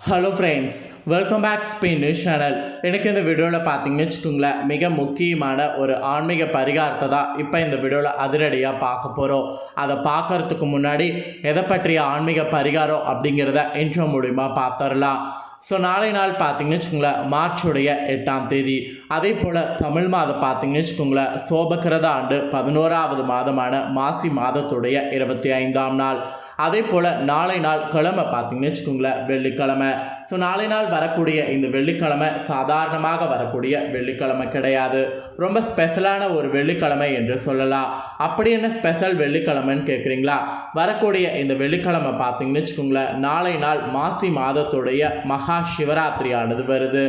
Hello friends welcome back Spain news channel எனக்கு இந்த வீடியோவில் பார்த்தீங்கன்னு வச்சுக்கோங்களேன் மிக முக்கியமான ஒரு ஆன்மீக பரிகாரத்தை தான் இப்போ இந்த வீடியோவில் அதிரடியாக பார்க்க போகிறோம் அதை பார்க்கறதுக்கு முன்னாடி எதை பற்றிய ஆன்மீக பரிகாரம் அப்படிங்கிறத இன்ட்ரோ மூலிமா பார்த்துடலாம். ஸோ நாளை நாள் பார்த்தீங்கன்னு வச்சுக்கோங்களேன் மார்ச்சுடைய எட்டாம் தேதி. அதே போல் தமிழ் மாதம் பார்த்தீங்கன்னு வச்சுக்கோங்களேன் சோபகிரத ஆண்டு பதினோராவது மாதமான மாசி மாதத்துடைய இருபத்தி ஐந்தாம் நாள். அதே போல் நாளை நாள் கிழமை பார்த்தீங்கன்னு வச்சுக்கோங்களேன் வெள்ளிக்கிழமை. ஸோ நாளை நாள் வரக்கூடிய இந்த வெள்ளிக்கிழமை சாதாரணமாக வரக்கூடிய வெள்ளிக்கிழமை கிடையாது. ரொம்ப ஸ்பெஷலான ஒரு வெள்ளிக்கிழமை என்று சொல்லலாம். அப்படி என்ன ஸ்பெஷல் வெள்ளிக்கிழமைன்னு கேட்குறீங்களா வரக்கூடிய இந்த வெள்ளிக்கிழமை பார்த்தீங்கன்னு வச்சுக்கோங்களேன் நாளை நாள் மாசி மாதத்துடைய மகா சிவராத்திரியானது வருது.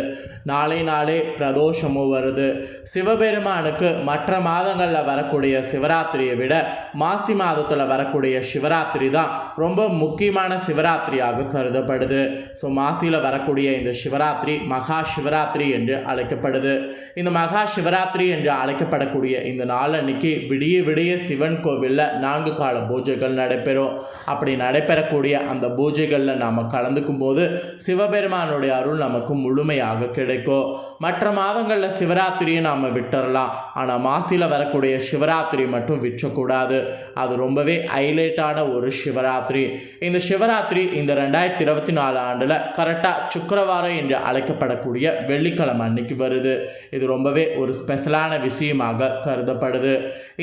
நாளை நாளே பிரதோஷமும் வருது. சிவபெருமானுக்கு மற்ற மாதங்களில் வரக்கூடிய சிவராத்திரியை விட மாசி மாதத்தில் வரக்கூடிய சிவராத்திரி தான் ரொம்ப முக்கியமான சிவராத்திரியாக கருதப்படுது. ஸோ மாசியில் வரக்கூடிய இந்த சிவராத்திரி மகா சிவராத்திரி என்று அழைக்கப்படுது. இந்த மகா சிவராத்திரி என்று அழைக்கப்படக்கூடிய இந்த நாள் அன்னைக்கு விடிய விடிய சிவன் கோவிலில் நான்கு கால பூஜைகள் நடைபெறும். அப்படி நடைபெறக்கூடிய அந்த பூஜைகளில் நாம் கலந்துக்கும் போது சிவபெருமானுடைய அருள் நமக்கு முழுமையாக கிடைக்கும். மற்ற மாதங்களில் சிவராத்திரியை நாம் விட்டுறலாம். ஆனால் மாசியில் வரக்கூடிய சிவராத்திரி மட்டும் விற்றக்கூடாது அது ரொம்பவே ஹைலைட்டான ஒரு சிவராத்திரி. இந்த சிவராத்திரி இந்த ரெண்டாயிரத்தி இருபத்தி நாலு ஆண்டில் கரெக்டாக சுக்கரவாரம் என்று அழைக்கப்படக்கூடிய வெள்ளிக்கிழமை அன்னைக்கு வருது. இது ரொம்பவே ஒரு ஸ்பெஷலான விஷயமாக கருதப்படுது.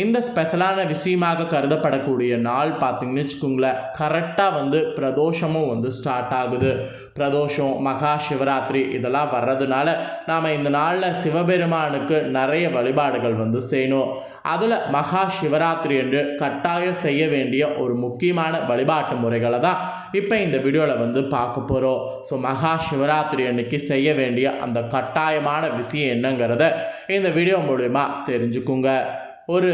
இந்த ஸ்பெஷலான விஷயமாக கருதப்படக்கூடிய நாள் பார்த்தீங்கன்னு வச்சுக்கோங்களேன் கரெக்டாக வந்து பிரதோஷமும் வந்து ஸ்டார்ட் ஆகுது. பிரதோஷம் மகா சிவராத்திரி இதெல்லாம் வர்றதுனால நாம் இந்த நாளில் சிவபெருமானுக்கு நிறைய வழிபாடுகள் வந்து செய்யணும். அதில் மகா சிவராத்திரி என்று கட்டாயம் செய்ய வேண்டிய ஒரு முக்கியமான வழிபாட்டு முறைகளை தான் இப்போ இந்த வீடியோவில் வந்து பார்க்க போகிறோம் ஸோ மகா சிவராத்திரி அன்னைக்கு செய்ய வேண்டிய அந்த கட்டாயமான விஷயம் என்னங்கிறத இந்த வீடியோ மூலிமா தெரிஞ்சுக்குங்க. ஒரு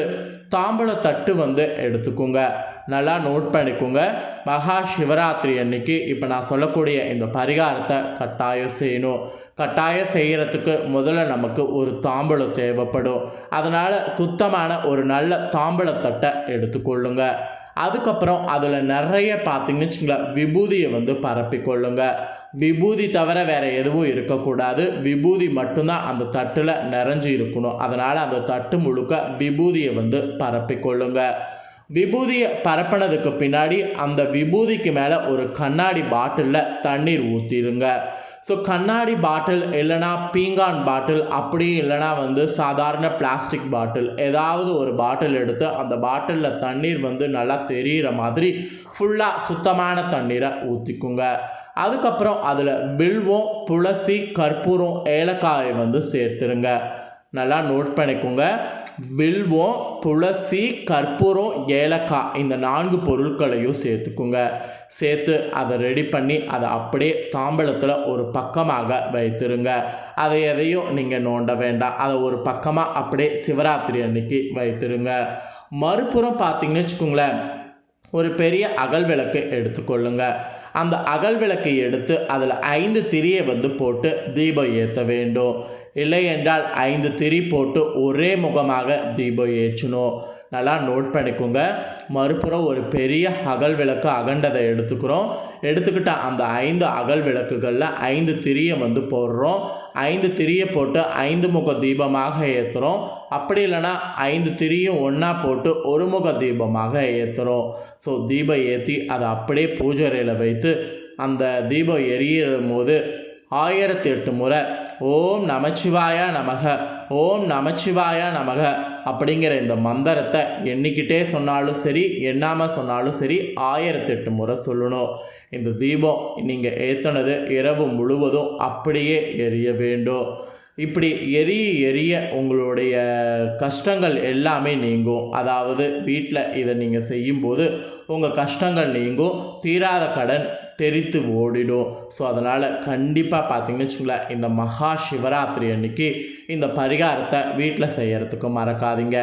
தாம்பூல தட்டு வந்து எடுத்துக்கோங்க. நல்லா நோட் பண்ணிக்கோங்க. மகா சிவராத்திரி அன்னைக்கு இப்போ நான் சொல்லக்கூடிய இந்த பரிகாரத்தை கட்டாயம் செய்யணும். கட்டாயம் செய்கிறதுக்கு முதல்ல நமக்கு ஒரு தாம்பூலம் தேவைப்படும். அதனால் சுத்தமான ஒரு நல்ல தாம்பூலத்தட்டை எடுத்துக்கொள்ளுங்க. அதுக்கப்புறம் அதில் நிறைய பார்த்திங்கன்னு வச்சுங்களேன் விபூதியை வந்து பரப்பிக்கொள்ளுங்க. விபூதி தவிர வேறு எதுவும் இருக்கக்கூடாது. விபூதி மட்டும்தான் அந்த தட்டில் நிறைஞ்சு இருக்கணும். அதனால் அந்த தட்டு முழுக்க விபூதியை வந்து பரப்பிக்கொள்ளுங்கள் விபூதியை பரப்பினதுக்கு பின்னாடி அந்த விபூதிக்கு மேலே ஒரு கண்ணாடி பாட்டிலில் தண்ணீர் ஊற்றிடுங்க ஸோ கண்ணாடி பாட்டில் இல்லைனா பீங்கான் பாட்டில் அப்படி இல்லைனா வந்து சாதாரண பிளாஸ்டிக் பாட்டில். ஏதாவது ஒரு பாட்டில் எடுத்து அந்த பாட்டிலில் தண்ணீர் வந்து நல்லா தெரிகிற மாதிரி ஃபுல்லாக சுத்தமான தண்ணீரை ஊற்றிக்குங்க அதுக்கப்புறம் அதில் வில்வம் துளசி கற்பூரம் ஏலக்காயை வந்து சேர்த்துருங்க. நல்லா நோட் பண்ணிக்கோங்க. வில்வம் துளசி கற்பூரம் ஏலக்காய் இந்த நான்கு பொருட்களையும் சேர்த்துக்குங்க. சேர்த்து அதை ரெடி பண்ணி அதை அப்படியே தாம்பழத்தில் ஒரு பக்கமாக வைத்திருங்க. அதை எதையும் நீங்கள் நோண்ட வேண்டாம். அதை ஒரு பக்கமாக அப்படியே சிவராத்திரி அன்னைக்கு வைத்திருங்க. மறுபுறம் பார்த்தீங்கன்னு வச்சுக்கோங்களேன் ஒரு பெரிய அகல் விளக்கு எடுத்துக்கொள்ளுங்க. அந்த அகல் விளக்கை எடுத்து அதில் ஐந்து திரியை வந்து போட்டு தீபம் ஏற்ற வேண்டும். இல்லை என்றால் ஐந்து திரி போட்டு ஒரே முகமாக தீபம் ஏற்றணும் நல்லா நோட் பண்ணிக்கோங்க. மறுபுறம் ஒரு பெரிய அகல் விளக்கு அகண்டதை எடுத்துக்கிறோம். எடுத்துக்கிட்ட அந்த ஐந்து அகல் விளக்குகளில் ஐந்து திரியை வந்து போடுறோம். ஐந்து திரியை போட்டு ஐந்து முக தீபமாக ஏற்றுறோம் அப்படி இல்லைன்னா ஐந்து திரியும் ஒன்றா போட்டு ஒரு முக தீபமாக ஏற்றுறோம் ஸோ தீபம் ஏற்றி அதை அப்படியே பூஜை அறையில் வைத்து அந்த தீபம் எரியும் போது ஆயிரத்தி எட்டு முறை ஓம் நமச்சிவாய நமக ஓம் நமச்சிவாய நமக அப்படிங்கிற இந்த மந்திரத்தை எண்ணிக்கிட்டே சொன்னாலும் சரி எண்ணாமல் சொன்னாலும் சரி ஆயிரத்தெட்டு முறை சொல்லணும். இந்த தீபம் நீங்கள் ஏற்றினது இரவு முழுவதும் அப்படியே எரிய வேண்டும். இப்படி எரிய எரிய உங்களுடைய கஷ்டங்கள் எல்லாமே நீங்கும். அதாவது வீட்டில் இதை நீங்கள் செய்யும்போது உங்கள் கஷ்டங்கள் நீங்கும். தீராத கடன் தெரித்து ஓடிடும். ஸோ அதனால் கண்டிப்பாக பார்த்திங்கன்னு வச்சுங்களேன் இந்த மகா சிவராத்திரி அன்னைக்கு இந்த பரிகாரத்தை வீட்டில் செய்கிறதுக்கு மறக்காதீங்க.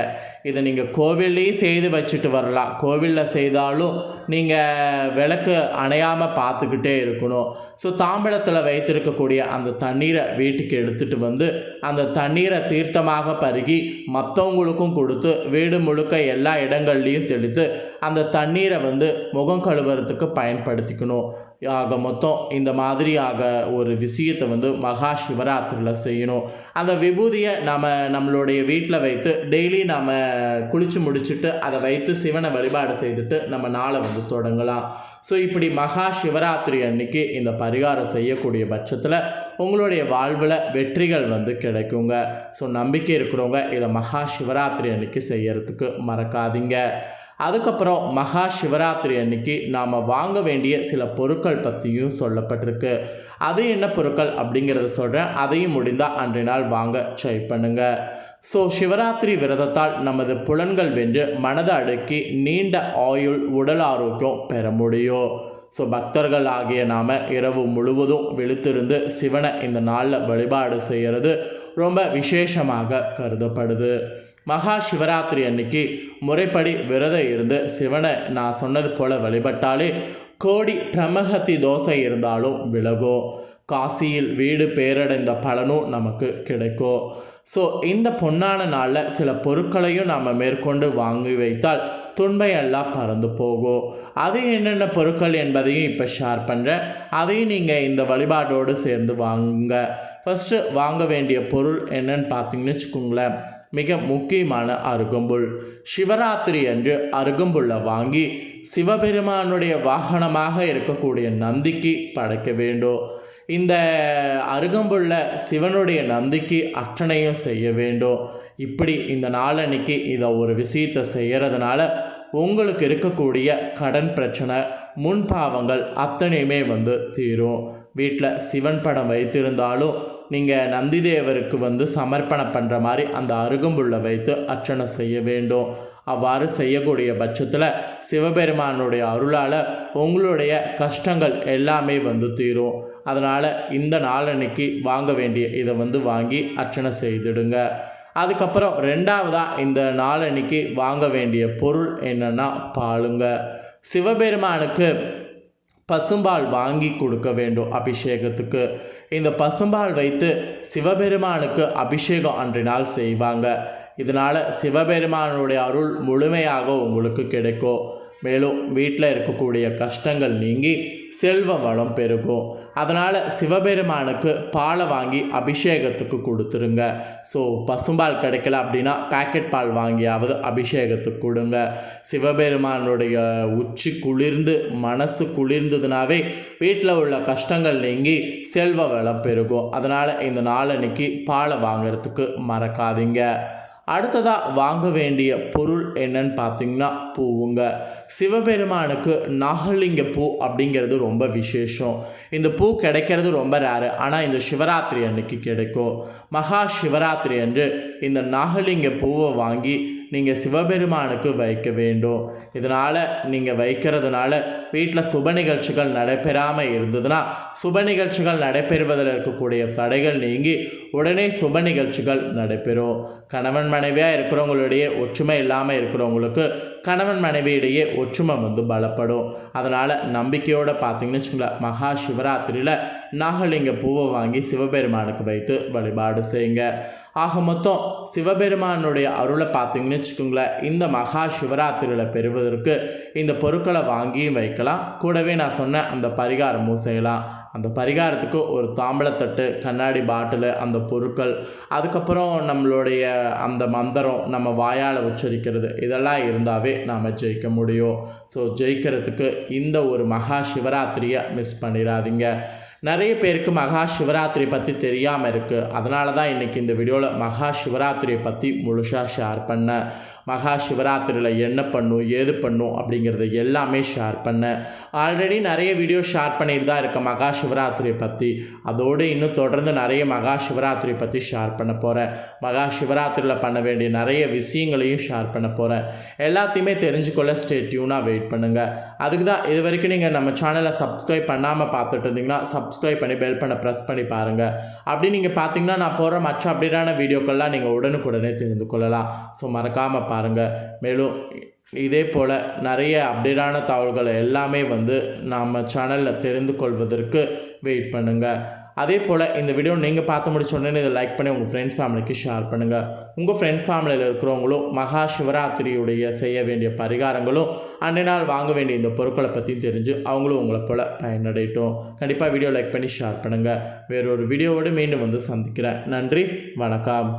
இதை நீங்கள் கோவில்லையும் செய்து வச்சுட்டு வரலாம். கோவிலில் செய்தாலும் நீங்கள் விளக்கு அணையாமல் பார்த்துக்கிட்டே இருக்கணும். ஸோ தாம்பழத்தில் வைத்திருக்கக்கூடிய அந்த தண்ணீரை வீட்டுக்கு எடுத்துகிட்டு வந்து அந்த தண்ணீரை தீர்த்தமாக பருகி மற்றவங்களுக்கும் கொடுத்து வீடு முழுக்க எல்லா இடங்கள்லையும் தெளித்து அந்த தண்ணீரை வந்து முகம் கழுவுறதுக்கு பயன்படுத்திக்கணும். ஆக மொத்தம் இந்த மாதிரியாக ஒரு விஷயத்தை வந்து மகா சிவராத்திரியில் செய்யணும். அந்த விபூதியை நம்ம நம்மளுடைய வீட்டில் வைத்து டெய்லி நம்ம குளித்து முடிச்சுட்டு அதை வைத்து சிவனை வழிபாடு செய்துட்டு நம்ம நாளை வந்து தொடங்கலாம். ஸோ இப்படி மகா சிவராத்திரி அன்னைக்கு இந்த பரிகாரம் செய்யக்கூடிய பட்சத்தில் உங்களுடைய வாழ்வில் வெற்றிகள் வந்து கிடைக்குங்க. ஸோ நம்பிக்கை இருக்கிறவங்க இதை மகா சிவராத்திரி அன்னைக்கு செய்யறதுக்கு மறக்காதீங்க. அதுக்கப்புறம் மகா சிவராத்திரி அன்னைக்கு நாம் வாங்க வேண்டிய சில பொருட்கள் பற்றியும் சொல்லப்பட்டிருக்கு. அது என்ன பொருட்கள் அப்படிங்கிறத சொல்கிறேன் அதையும் முடிந்தால் அன்றைய நாள் வாங்க ட்ரை பண்ணுங்கள் ஸோ சிவராத்திரி விரதத்தால் நமது புலன்கள் வென்று மனதை அடுக்கி நீண்ட ஆயுள் உடல் ஆரோக்கியம் பெற முடியும். ஸோ பக்தர்கள் ஆகிய நாம் இரவு முழுவதும் விழுத்திருந்து சிவனை இந்த நாளில் வழிபாடு செய்கிறது ரொம்ப விசேஷமாக கருதப்படுது. மகா சிவராத்திரி அன்னைக்கு முறைப்படி விரதம் இருந்து சிவனை நான் சொன்னது போல் வழிபட்டாலே கோடி பிரமகத்தி தோசை இருந்தாலும் விலகும். காசியில் வீடு பேரடைந்த பலனும் நமக்கு கிடைக்கும். ஸோ இந்த பொன்னான நாளில் சில பொருட்களையும் நாம் மேற்கொண்டு வாங்கி வைத்தால் துன்பையெல்லாம் பறந்து போகும். அது என்னென்ன பொருட்கள் என்பதையும் இப்போ ஷேர் பண்ணுறேன் அதையும் நீங்கள் இந்த வழிபாட்டோடு சேர்ந்து வாங்குங்க. ஃபஸ்ட்டு வாங்க வேண்டிய பொருள் என்னன்னு பார்த்தீங்கன்னு வச்சுக்கோங்களேன். மிக முக்கியமான அருகம்புல். சிவராத்திரி அன்று அருகம்புல்லை வாங்கி சிவபெருமானுடைய வாகனமாக இருக்கக்கூடிய நந்திக்கு படைக்க வேண்டும். இந்த அருகம்புள்ள சிவனுடைய நந்திக்கு அர்ச்சனையும் செய்ய வேண்டும். இப்படி இந்த நாளன்னைக்கு இதை ஒரு விஷயத்தை செய்கிறதுனால உங்களுக்கு இருக்கக்கூடிய கடன் பிரச்சனை முன்பாவங்கள் அத்தனையுமே வந்து தீரும். வீட்டில் சிவன் படம் வைத்திருந்தாலும் நீங்கள் நந்திதேவருக்கு வந்து சமர்ப்பணம் பண்ணுற மாதிரி அந்த அருகம்புல்லை வைத்து அர்ச்சனை செய்ய வேண்டும். அவ்வாறு செய்யக்கூடிய பட்சத்தில் சிவபெருமானுடைய அருளால் உங்களுடைய கஷ்டங்கள் எல்லாமே வந்து தீரும். அதனால் இந்த நாளன்னைக்கு வாங்க வேண்டிய இதை வந்து வாங்கி அர்ச்சனை செய்துடுங்க. அதுக்கப்புறம் ரெண்டாவதாக இந்த நாளன்னைக்கு வாங்க வேண்டிய பொருள் என்னென்னா பாலுங்க. சிவபெருமானுக்கு பசும்பால் வாங்கி கொடுக்க வேண்டும் அபிஷேகத்துக்கு. இந்த பசும்பால் வைத்து சிவபெருமானுக்கு அபிஷேகம் அன்றினால் செய்வாங்க. இதனால் சிவபெருமானுடைய அருள் முழுமையாக உங்களுக்கு கிடைக்கும். மேலும் வீட்டில் இருக்கக்கூடிய கஷ்டங்கள் நீங்கி செல்வ வளம் பெருகும். அதனால் சிவபெருமானுக்கு பாலை வாங்கி அபிஷேகத்துக்கு கொடுத்துருங்க. ஸோ பசும்பால் கிடைக்கல அப்படின்னா பேக்கெட் பால் வாங்கியாவது அபிஷேகத்துக்கு கொடுங்க. சிவபெருமானுடைய உச்சி குளிர்ந்து மனசு குளிர்ந்ததுனாவே வீட்டில் உள்ள கஷ்டங்கள் நீங்கி செல்வ வளம் பெருகும். அதனால் இந்த நாளன்னைக்கு பாலை வாங்குறதுக்கு மறக்காதீங்க. அடுத்ததாக வாங்க வேண்டிய பொருள் என்னன்னு பார்த்தீங்கன்னா பூவுங்க. சிவபெருமானுக்கு நாகலிங்க பூ அப்படிங்கிறது ரொம்ப விசேஷம். இந்த பூ கிடைக்கிறது ரொம்ப ரேரு ஆனால் இந்த சிவராத்திரி அன்னைக்கு கிடைக்கும். மகா சிவராத்திரி அன்று இந்த நாகலிங்க பூவை வாங்கி நீங்கள் சிவபெருமானுக்கு வைக்க வேண்டும். இதனால் நீங்கள் வைக்கிறதுனால வீட்டில் சுப நிகழ்ச்சிகள் நடைபெறாமல் இருந்ததுன்னா சுப நிகழ்ச்சிகள் நடைபெறுவதில் இருக்கக்கூடிய தடைகள் நீங்கி உடனே சுப நிகழ்ச்சிகள் நடைபெறும். கணவன் மனைவியாக இருக்கிறவங்களுடைய ஒற்றுமை இல்லாமல் இருக்கிறவங்களுக்கு கணவன் மனைவியிடையே ஒற்றுமை வந்து பலப்படும். அதனால் நம்பிக்கையோடு பார்த்தீங்கன்னு வச்சுங்களேன் மகா சிவராத்திரியில் நாகலிங்க பூவை வாங்கி சிவபெருமானுக்கு வைத்து வழிபாடு செய்யுங்க. ஆக மொத்தம் சிவபெருமானுடைய அருளை பார்த்தீங்கன்னு வச்சுக்கோங்களேன் இந்த மகா சிவராத்திரியில் பெறுவதற்கு இந்த பொருட்களை வாங்கியும் வைக்கலாம். கூடவே நான் சொன்ன அந்த பரிகாரமும் செய்யலாம். அந்த பரிகாரத்துக்கு ஒரு தாம்பளத்தட்டு கண்ணாடி பாட்டிலு அந்த பொருட்கள் அதுக்கப்புறம் நம்மளுடைய அந்த மந்திரம் நம்ம வாயால் உச்சரிக்கிறது இதெல்லாம் இருந்தாவே நாம் ஜெயிக்க முடியும். ஸோ ஜெயிக்கிறதுக்கு இந்த ஒரு மகா சிவராத்திரியை மிஸ் பண்ணிடாதீங்க. நிறைய பேருக்கு மகா சிவராத்திரி பற்றி தெரியாமல் இருக்குது அதனால தான் இன்றைக்கி இந்த வீடியோவில் மகா சிவராத்திரியை பற்றி முழுசாக ஷேர் பண்ணேன். மகா சிவராத்திரியில் என்ன பண்ணும் ஏது பண்ணும் அப்படிங்கிறத எல்லாமே ஷேர் பண்ணேன் ஆல்ரெடி நிறைய வீடியோ ஷேர் பண்ணிட்டு தான் இருக்கேன் மகா சிவராத்திரியை பற்றி அதோடு இன்னும் தொடர்ந்து நிறைய மகா சிவராத்திரி பற்றி ஷேர் பண்ண போகிறேன் மகா சிவராத்திரியில் பண்ண வேண்டிய நிறைய விஷயங்களையும் ஷேர் பண்ண போகிறேன் எல்லாத்தையுமே தெரிஞ்சுக்கொள்ள ஸ்டே டியூனாக வெயிட் பண்ணுங்கள் அதுக்கு தான் இது வரைக்கும் நீங்கள் நம்ம சேனலை சப்ஸ்கிரைப் பண்ணாமல் பார்த்துட்டு இருந்தீங்கன்னா சப்ஸ்கிரைப் பண்ணி பெல் பண்ண ப்ரெஸ் பண்ணி பாருங்கள் அப்படி நீங்கள் பார்த்தீங்கன்னா நான் போகிற மற்ற அப்படியான வீடியோக்கள்லாம் நீங்கள் உடனுக்குடனே தெரிந்து கொள்ளலாம். ஸோ மறக்காமல் பாருங்கள் மேலும் இதே போல் நிறைய அப்டேட்டான தகவல்களை எல்லாமே வந்து நம்ம சேனலில் தெரிந்து கொள்வதற்கு வெயிட் பண்ணுங்கள் அதே போல் இந்த வீடியோ நீங்கள் பார்த்து முடிச்ச உடனே இதை லைக் பண்ணி உங்கள் ஃப்ரெண்ட்ஸ் ஃபேமிலிக்கு ஷேர் பண்ணுங்கள் உங்கள் ஃப்ரெண்ட்ஸ் ஃபேமிலியில் இருக்கிறவங்களும் மகா சிவராத்திரியுடைய செய்ய வேண்டிய பரிகாரங்களும் அன்றைய நாள் வாங்க வேண்டிய இந்த பொருட்களை பற்றியும் தெரிஞ்சு அவங்களும் உங்களை போல் பயனடையட்டும். கண்டிப்பாக வீடியோ லைக் பண்ணி ஷேர் பண்ணுங்கள் வேறொரு வீடியோவோடு மீண்டும் வந்து சந்திக்கிறேன். நன்றி வணக்கம்.